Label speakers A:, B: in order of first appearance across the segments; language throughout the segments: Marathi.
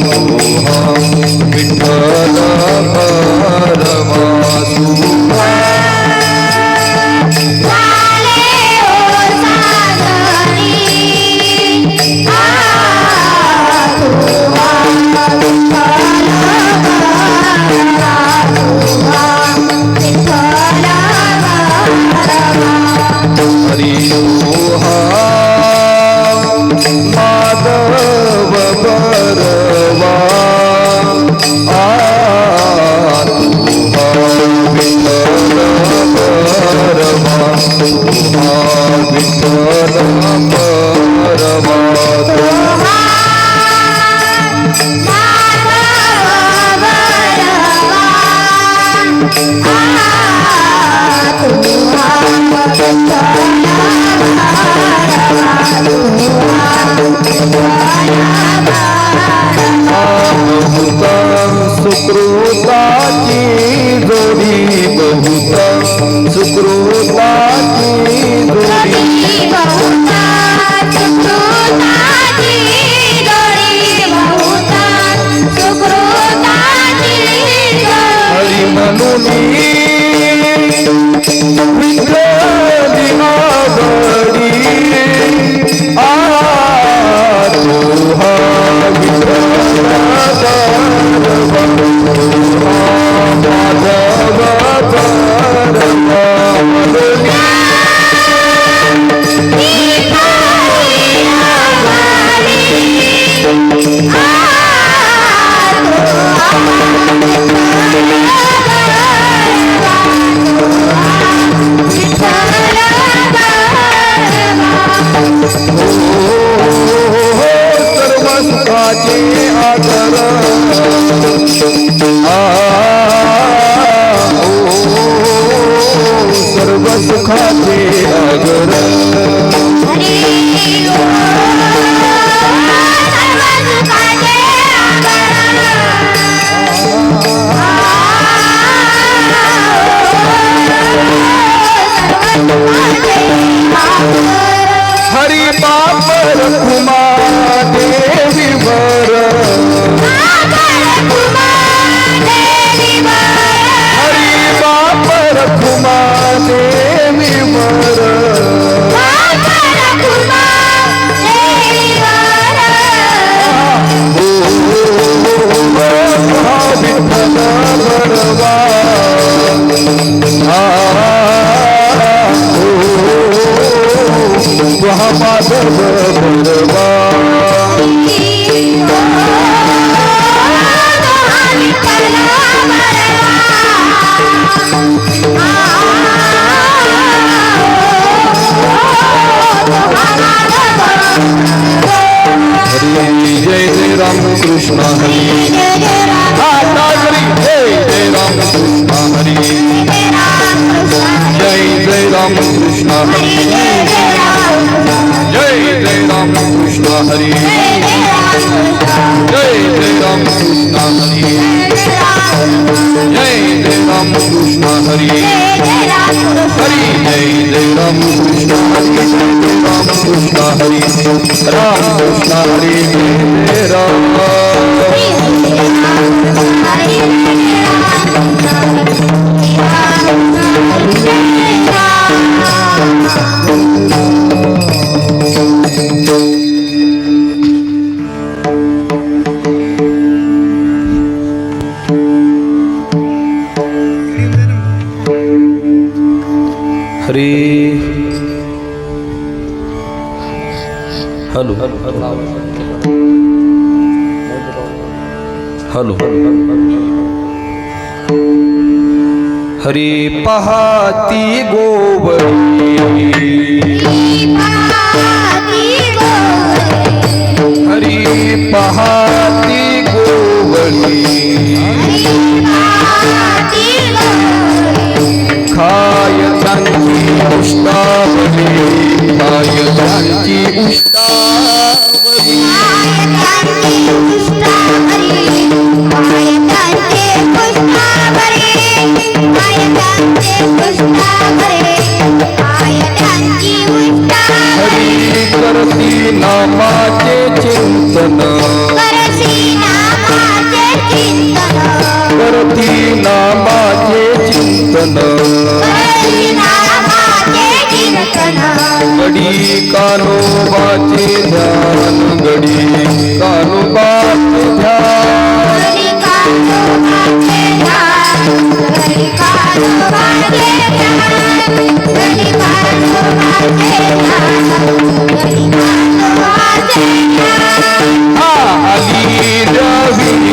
A: amor. बहुत सुकृताची जोडी बहुत सुकृताची जोडी। हरी म्हणूनी कृष्ण हरी। आता हरी। जय जय राम कृष्ण हरी। जय जय राम कृष्णा हरी। जय जय राम कृष्णा हरी। जय जय राम कृष्ण हरी। जय जय राम कृष्णा हरी।
B: जय जय
A: हरी। जय राम कृष्ण हरी। राम कृष्ण हरे। राम हरी हेलो। हॅलो। हरी पहाती गोवरी हरी पहाती गोवरी नामाचे चिंतन. करती नामाचे चिंतन. गडी कानोबाचे ध्यान गडी कानोबाचे ध्यान.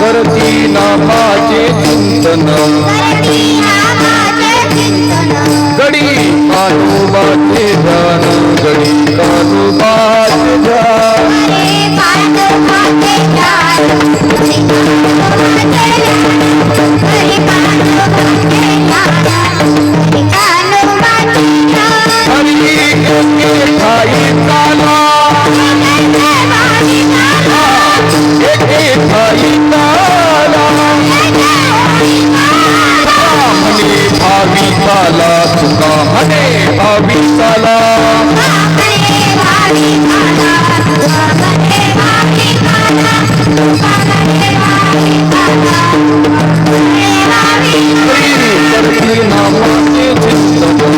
A: करती नामाचे चिंतन. गडी कानोबाचे ध्यान गडी कानोबाचे ध्यान भावी काला तुका म्हणे भावी काला नामाचे चिंतन